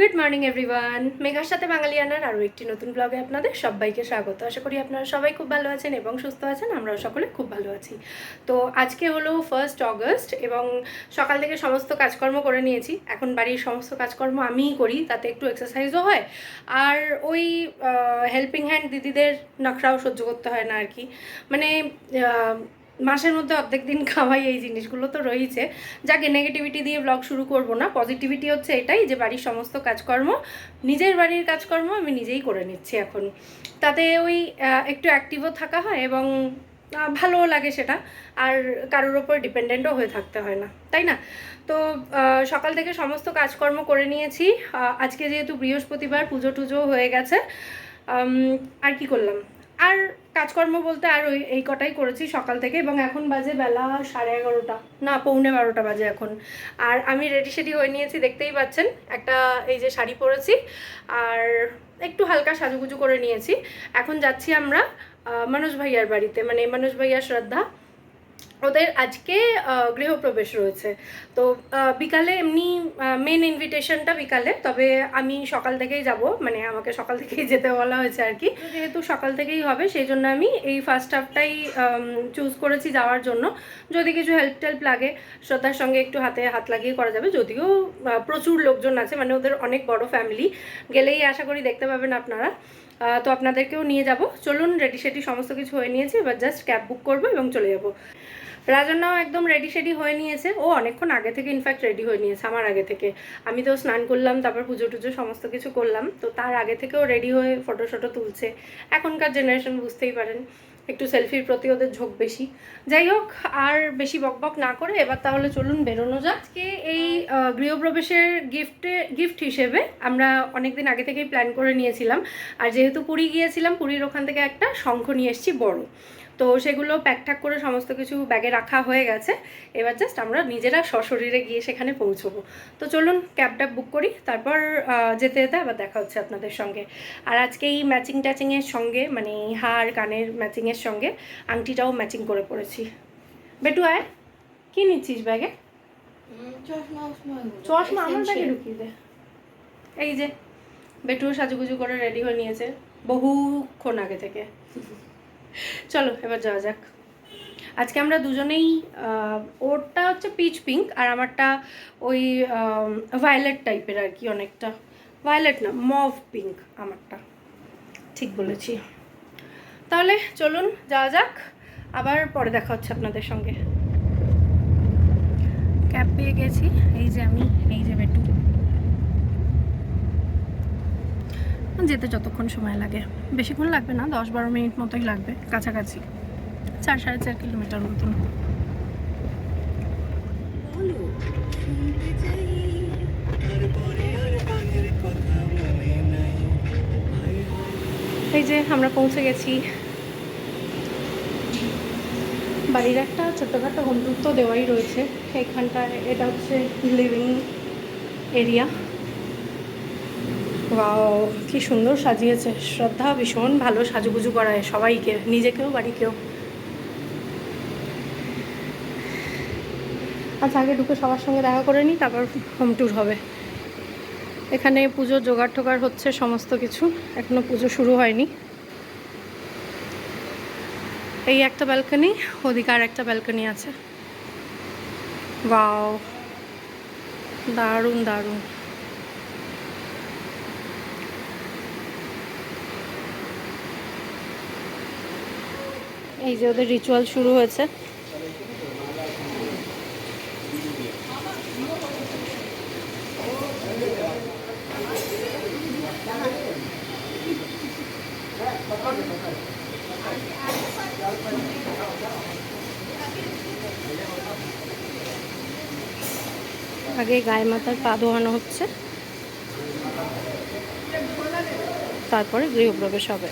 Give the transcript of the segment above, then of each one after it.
Good morning everyone মেঘার সাথে বাঙালিয়ানার আরও একটি নতুন ব্লগে আপনাদের সবাইকে স্বাগত। আশা করি আপনারা সবাই খুব ভালো আছেন এবং সুস্থ আছেন, আমরাও সকলে খুব ভালো আছি। তো আজকে হলো ফার্স্ট অগস্ট এবং সকাল থেকে সমস্ত কাজকর্ম করে নিয়েছি। এখন বাড়ির সমস্ত কাজকর্ম আমিই করি, তাতে একটু এক্সারসাইজও হয়। আর ওই হেল্পিং হ্যান্ড দিদিদের নখরাও সহ্য করতে হয় না আর কি। মানে মাসের মধ্যে অর্ধেক দিন খাওয়াই এই জিনিসগুলো তো রয়েছে। যাকে নেগেটিভিটি দিয়ে ব্লগ শুরু করব না পজিটিভিটি হচ্ছে এটাই যে বাড়ির সমস্ত কাজকর্ম, নিজের বাড়ির কাজকর্ম আমি নিজেই করে নিচ্ছি এখন। তাতে ওই একটু অ্যাক্টিভও থাকা হয় এবং ভালোও লাগে সেটা, আর কারোর ওপর ডিপেন্ডেন্টও হয়ে থাকতে হয় না, তাই না? তো সকাল থেকে সমস্ত কাজকর্ম করে নিয়েছি। আজকে যেহেতু বৃহস্পতিবার পুজো টুজো হয়ে গেছে আর কি করলাম? আর কাজকর্ম বলতে আর ওই, এই কটাই করেছি সকাল থেকে এবং এখন বাজে বেলা সাড়ে এগারোটা। না, পৌনে বারোটা বাজে এখন। আর আমি রেডি সেডি হয়ে নিয়েছি, দেখতেই পাচ্ছেন, একটা এই যে শাড়ি পরেছি আর একটু হালকা সাজুগুজু করে নিয়েছি। এখন যাচ্ছি আমরা মানুষ ভাইয়ার বাড়িতে মানে মানুষ ভাইয়া শ্রদ্ধা। ওদের আজকে গৃহপ্রবেশ রয়েছে। তো বিকালে এমনি মেন ইনভিটেশনটা বিকালে, তবে আমি সকাল থেকেই যাব মানে আমাকে সকাল থেকেই যেতে বলা হয়েছে আর কি। যেহেতু সকাল থেকেই হবে সেই জন্য আমি এই ফার্স্ট হাফটাই চুজ করেছি যাওয়ার জন্য। যদি কিছু হেল্প টেল্প লাগে শ্রদ্ধার সঙ্গে একটু হাতে হাত লাগিয়ে করা যাবে। যদিও প্রচুর লোকজন আছে মানে ওদের অনেক বড় ফ্যামিলি গেলেই আশা করি দেখতে পাবেন আপনারা। তো আপনাদেরকেও নিয়ে যাব। চলুন রেডি সেডি সমস্ত কিছু হয়ে নিয়েছি, এবার জাস্ট ক্যাব বুক করব এবং চলে যাব। রাজন্নাও একদম রেডি সেডি হয়ে নিয়েছে। ও অনেকক্ষণ আগে থেকে ইনফ্যাক্ট রেডি হয়ে নিয়েছে আমার আগে থেকে। আমি তো স্নান করলাম, তারপর পুজো টুজো সমস্ত কিছু করলাম। তো তার আগে থেকেও রেডি হয়ে ফটো শটো তুলছে। এখনকার জেনারেশন বুঝতেই পারেন, একটু সেলফির প্রতি ওদের ঝোঁক বেশি। যাই হোক, আর বেশি বকবক না করে, এবার তাহলে চলুন বেরোনো যাক। আজকে এই গৃহপ্রবেশের গিফটে গিফট হিসেবে আমরা অনেক দিন আগে থেকেই প্ল্যান করে নিয়েছিলাম। আর যেহেতু পুরী গিয়েছিলাম, পুরীর ওখান থেকে একটা শঙ্খ নিয়ে এসেছি, বড়। তো সেগুলো প্যাকট্যাক করে সমস্ত কিছু ব্যাগে রাখা হয়ে গেছে। এবার জাস্ট আমরা নিজেরা সশরীরে গিয়ে সেখানে পৌঁছবো। তো চলুন ক্যাব ট্যাব বুক করি তারপর যেতে যেতে আবার দেখা হচ্ছে আপনাদের সঙ্গে। আর আজকে এই ম্যাচিং ট্যাচিংয়ের সঙ্গে মানে হার কানের ম্যাচিংয়ের সঙ্গে আংটিটাও ম্যাচিং করে পড়েছি বেটু আয়। কী নিচ্ছিস ব্যাগে চশমা আমার ব্যাগে ঢুকিয়ে দে। এই যে বেটুও সাজুগুজু করে রেডি হয়ে নিয়েছে বহুক্ষণ আগে থেকে। চলো, এবার যাওয়া যাক। আজকে আমরা দুজনেই ওরটা হচ্ছে পিচ পিঙ্ক আর আমারটা ওই ভায়োলেট টাইপের আর কি অনেকটা। ভায়োলেট না মভ পিঙ্ক আমারটা। ঠিক বলেছি। তাহলে চলুন, যাওয়া যাক। আবার পরে দেখা হচ্ছে আপনাদের সঙ্গে। ক্যাব পেয়ে গেছি। এই যে আমি, এই যে বেটু। যেতে যতক্ষণ সময় লাগে। বেশিক্ষণ লাগবে না দশ বারো মিনিট মতোই লাগবে, কাছাকাছি। চার, সাড়ে চার কিলোমিটার মতন। এই যে আমরা পৌঁছে গেছি। বাড়ির একটা ছোট্টখাটো হোম দেওয়াই রয়েছে। এইখানটায় এটা হচ্ছে লিভিং এরিয়া ওয়াও কি সুন্দর সাজিয়েছে। শ্রদ্ধা ভীষণ ভালো সাজুগুজু করায় সবাইকে, নিজেকেও, বাড়িকেও। আচ্ছা আগে ঢুকে সবার সঙ্গে দেখা করে নিই, তারপর হোম ট্যুর হবে। এখানে পুজোর জোগাড় টোগাড় হচ্ছে, সমস্ত কিছু। এখনও পুজো শুরু হয়নি। এই একটা ব্যালকনি ওদিকে আর একটা ব্যালকনি আছে। ওয়াও দারুণ দারুণ। এই যে ওদের রিচুয়াল শুরু হয়েছে। আগে গায়ে মাতার পা ধোয়ানো হচ্ছে। তারপরে গৃহপ্রবেশ হবে।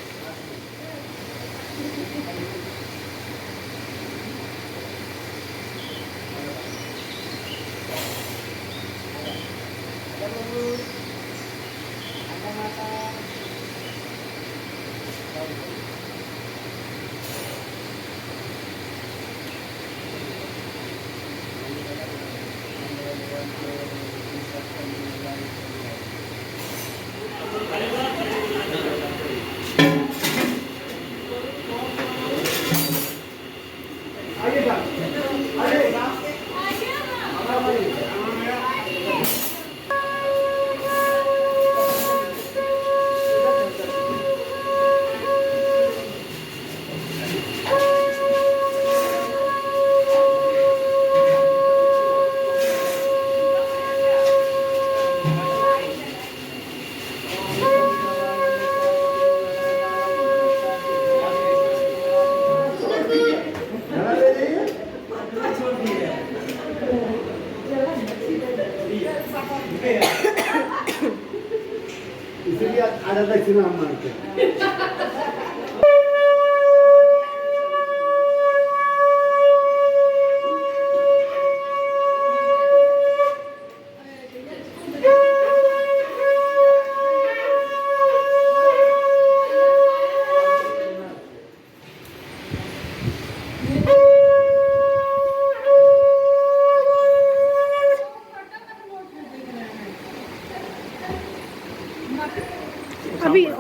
इसलिए आदत है सिनेमा मानते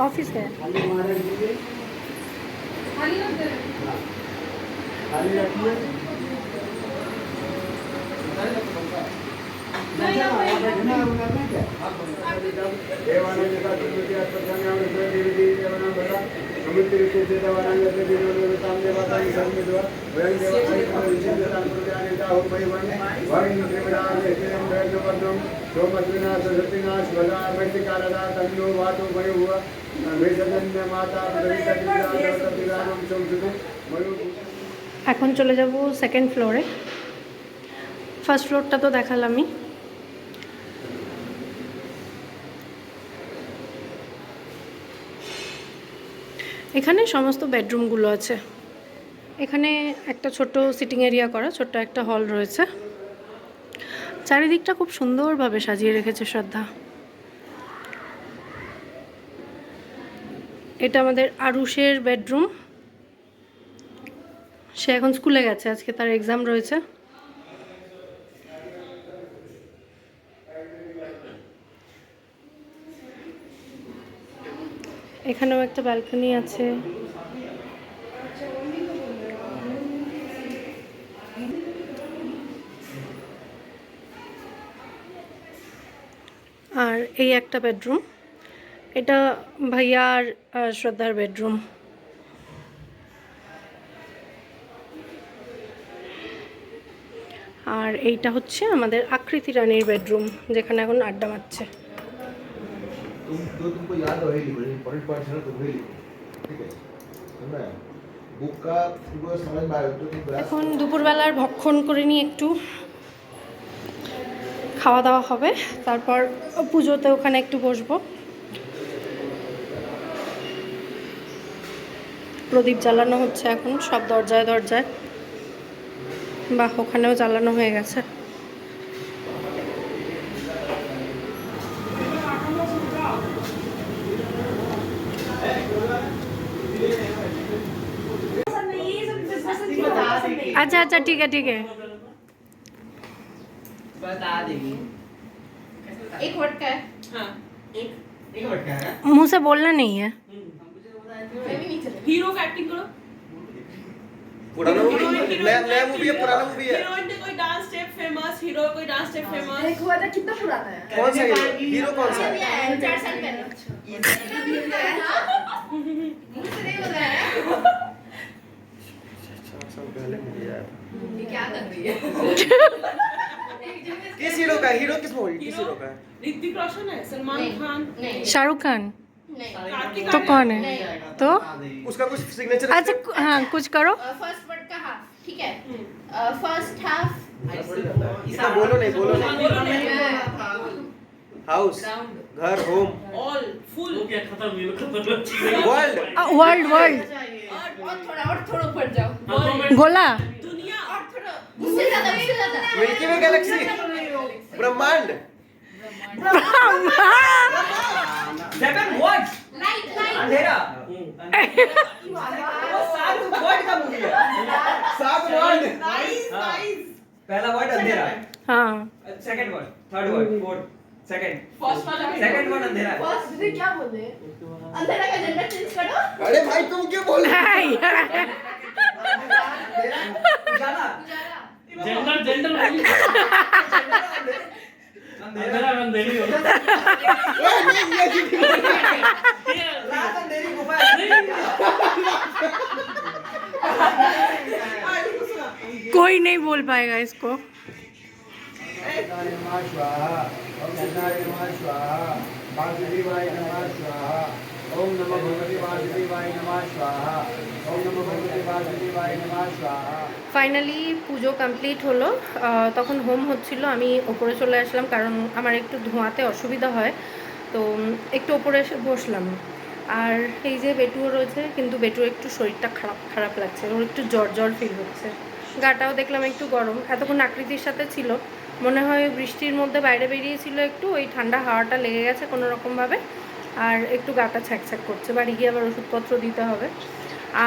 ऑफ़िस है। এখন চলে যাব সেকেন্ড ফ্লোরে ফার্স্ট ফ্লোরটা তো দেখালামই। এখানে সমস্ত বেডরুমগুলো আছে। এখানে একটা ছোট সিটিং এরিয়া করা, ছোট্ট একটা হল রয়েছে। চারিদিকটা খুব সুন্দরভাবে সাজিয়ে রেখেছে শ্রদ্ধা। এটা আমাদের আরুষের বেডরুম সে এখন স্কুলে গেছে, আজকে তার এক্সাম রয়েছে। এখানেও একটা ব্যালকনি আছে। আর এই একটা বেডরুম। এটা ভাইয়ার শ্রদ্ধার বেডরুম। আর এইটা হচ্ছে আমাদের আকৃতি রানীর বেডরুম, যেখানে এখন আড্ডা মারছে। এখন দুপুরবেলার ভক্ষণ করে নিই একটু। খাওয়া দাওয়া হবে। তারপর পুজোতে ওখানে একটু বসবো। প্রদীপ জ্বালানো হচ্ছে এখন, সব দরজায় দরজায়। বা ওখানেও জ্বালানো হয়ে গেছে। আচ্ছা আচ্ছা ঠিক আছে ঠিক আছে। बता देंगे। एक वर्ड का है। हाँ। एक एक वर्ड का है? मुँह से बोलना नहीं है। मैं भी नहीं चलेगा हीरो का एक्टिंग करो। पुराना मूवी नया नया मूवी है पुराना मूवी है। हीरोइन कोई डांस स्टेप फ़ेमस हीरो कोई डांस स्टेप फ़ेमस एक हुआ था कितना पुराना है। कौन सा हीरो? हीरो कौन सा अभी है है, चार साल पहले। मुझे नहीं बताया चार साल पहले मूवी आया था ये क्या कर रही है? किस हीरो का हीरो किस मूवी किस हीरो का है? ऋतिक रोशन है सलमान खान। नहीं। शाहरुख खान। नहीं। तो कौन है? तो? उसका कुछ सिग्नेचर अच्छा हाँ? कुछ करो। फ़र्स्ट वर्ड का हाफ़ ठीक है। फ़र्स्ट हाफ़ इतना बोलो नहीं बोलो नहीं। हाउस घर होम ऑल फुल हो गया खत्म वर्ल्ड वर्ल्ड वर्ल्ड और थोड़ा और थोड़ा ऊपर जाओ। गोला और थोड़ा उससे ज़्यादा उससे ज़्यादा मिल्की वे गैलेक्सी। ब्रह्मांड। सेवन वर्ड्स लाइट लाइट अंधेरा। वो सात वर्ड का मूवी है। सात वर्ल्ड नाइस। नाइस पहला वर्ड अंधेरा। हाँ। Second word third word fourth second first वाला भी। सेकंड वर्ड अंधेरा है। फ़र्स्ट दीदी क्या बोले अंधेरा का जेंडर चेंज करो। अरे भाई तुम क्यों बोल रहे हो? जेंडर जेंडर अंधेरा अंधेरी। हो कोई नहीं बोल पाएगा इसको। स्वाहा ओम गंगाय नमः स्वाहा वासुदेवाय नमः स्वाहा ओम नमो भगवते वासुदेवाय नमः स्वाहा ओम नमो भगवते वासुदेवाय नमः स्वाहा ফাইনালি পুজো কমপ্লিট হলো আহ, তখন হোম হচ্ছিল আমি ওপরে চলে আসলাম কারণ আমার একটু ধোঁয়াতে অসুবিধা হয় তো উম, একটু ওপরে এসে বসলাম আর এই যে বেটুও রয়েছে কিন্তু বেটুর একটু শরীরটা খারাপ খারাপ লাগছে ওর একটু জ্বর জ্বর ফিল হচ্ছে গাটাও দেখলাম একটু গরম এতক্ষণ আকৃতির সাথে ছিল মনে হয় বৃষ্টির মধ্যে বাইরে বেরিয়েছিল একটু ওই ঠান্ডা হাওয়াটা লেগে গেছে কোনো রকমভাবে আর একটু গাটা ছ্যাঁক করছে। বাড়ি গিয়ে আবার ওষুধপত্র দিতে হবে।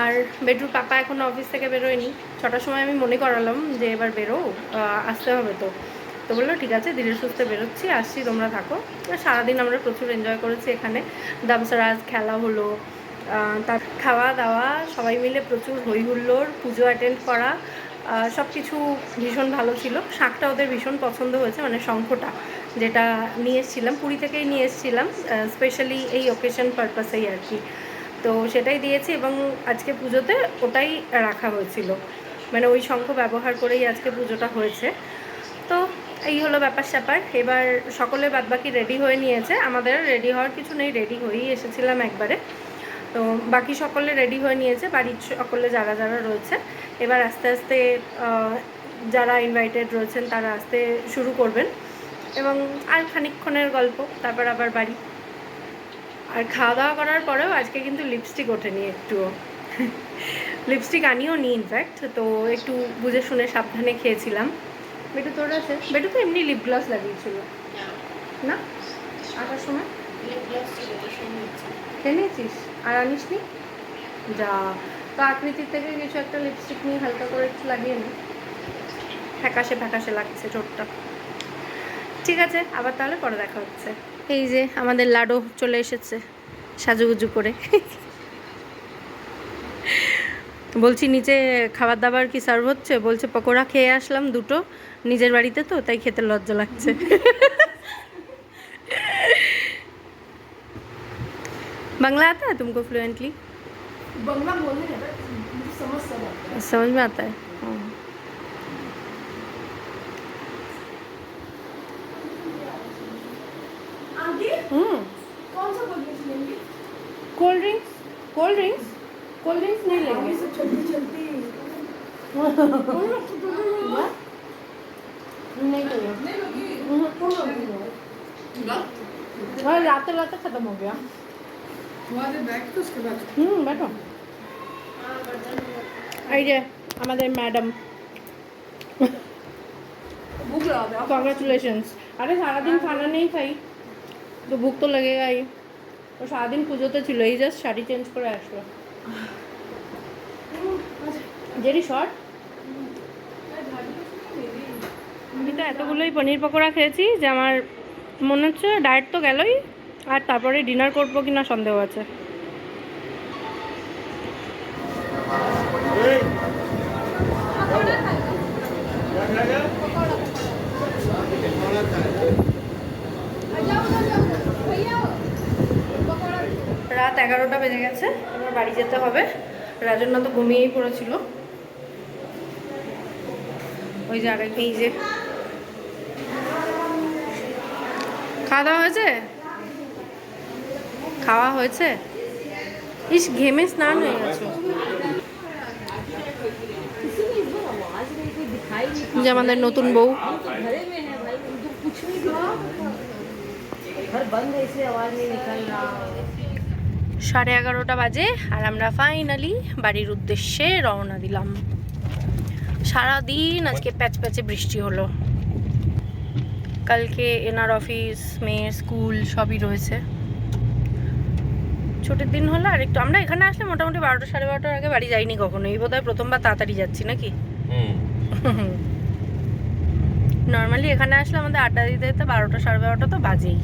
আর বেটুর পাপা এখন অফিস থেকে বেরোয়নি। ছটার সময় আমি মনে করালাম যে এবার বেরো আসতে হবে তো। তো বলল, ঠিক আছে, ধীরে সুস্থে বেরোচ্ছি, আসছি, তোমরা থাকো। সারাদিন আমরা প্রচুর এনজয় করেছি এখানে। দামসারাজ খেলা হলো তার খাওয়া দাওয়া, সবাই মিলে প্রচুর হই হুল্লোড় পুজো অ্যাটেন্ড করা সব কিছু ভীষণ ভালো ছিল। শাঁখটা ওদের ভীষণ পছন্দ হয়েছে মানে শঙ্খটা। যেটা নিয়ে এসেছিলাম, পুরী থেকেই নিয়ে এসেছিলাম স্পেশালি এই ওকেশন পারপাসেই আর কি। তো সেটাই দিয়েছি এবং আজকে পুজোতে ওটাই রাখা হয়েছিল। মানে ওই শঙ্খ ব্যবহার করেই আজকে পুজোটা হয়েছে। তো এই হলো ব্যাপার স্যাপার এবার সকলে বাদবাকি রেডি হয়ে নিয়েছে। আমাদের রেডি হওয়ার কিছু নেই রেডি হয়েই এসেছিলাম একবারে। তো বাকি সকলে রেডি হয়ে নিয়েছে, বাড়ির সকলে যারা যারা রয়েছে। এবার আস্তে আস্তে যারা ইনভাইটেড রয়েছেন তারা আসতে শুরু করবেন। এবং আর খানিকক্ষণের গল্প, তারপর আবার বাড়ি। আর খাওয়া দাওয়া করার পরেও আজকে কিন্তু লিপস্টিক ওঠেনি একটুও। লিপস্টিক আনিও নি ইনফ্যাক্ট তো একটু বুঝে শুনে সাবধানে খেয়েছিলাম। বেটু, তোর আছে? বেটু তো এমনি লিপ গ্লস লাগিয়েছিল। না? আসার সময়? খেয়ে নিয়েছিস? আর আনিস নি? যা, তো আকৃতির থেকে কিছু একটা লিপস্টিক নিয়ে হালকা করে একটু লাগিয়ে নি। ফ্যাকাশে ফ্যাকাশে লাগছে ঠোঁটটা ঠিক আছে আবার তাহলে পরে দেখা হচ্ছে এই যে আমাদের লাডো চলে এসেছে সাজুগুজু করে বলছি নিচে খাবার দাবার কি সার্ভ হচ্ছে বলছে পকোড়া খেয়ে আসলাম দুটো নিজের বাড়িতে তো তাই খেতে লজ্জা লাগছে बांग्ला आता है तुमको फ्लुएंटली बंगला बोलने का मुझे समझ सब आता है समझ में आता है कोल्ड ड्रिंक्स कोल्ड ड्रिंक्स नहीं लेंगे। सब चलती चलती। नहीं चाहिए रात रात लाते खत्म हो गया। हम्म बैठो। आइए हमारे मैडम। कॉन्ग्रेचुलेशन अरे सारा दिन खाना नहीं खाई। तो भूख तो लगेगा ही। ও সারাদিন পুজোতে ছিল, এই জাস্ট শাড়ি চেঞ্জ করে আসলো। Jerry, short? আমি তো এতগুলোই পনির পকোড়া খেয়েছি যে আমার মনে হচ্ছে ডায়েট তো গেলই, আর তারপরে ডিনার করব কিনা সন্দেহ আছে। রাত এগারোটা বেজে গেছে, এবার বাড়ি যেতে হবে। রাজন্না তো ঘুমিয়েই পড়েছিল। ওই যে আগে এই যে। খাওয়া দাওয়া হয়েছে? খাওয়া হয়েছে? ইস, ঘেমে স্নান হয়ে গেছে। যে আমাদের নতুন বউ। সাড়ে এগারোটা বাজে আর আমরা ফাইনালি বাড়ির উদ্দেশ্যে রওনা দিলাম। সারাদিন আজকে প্যাচ প্যাচে বৃষ্টি হলো। কালকে এনার অফিস মেয়ের স্কুল সবই রয়েছে। ছুটির দিন হলো আর একটু আমরা এখানে আসলে মোটামুটি বারোটা সাড়ে বারোটার আগে বাড়ি যাইনি কখনো। এই বোধহয় প্রথমবার তাড়াতাড়ি যাচ্ছি নাকি? নর্মালি এখানে আসলে আমাদের আড্ডা দিতে দিতে বারোটা সাড়ে বারোটা তো বাজেই।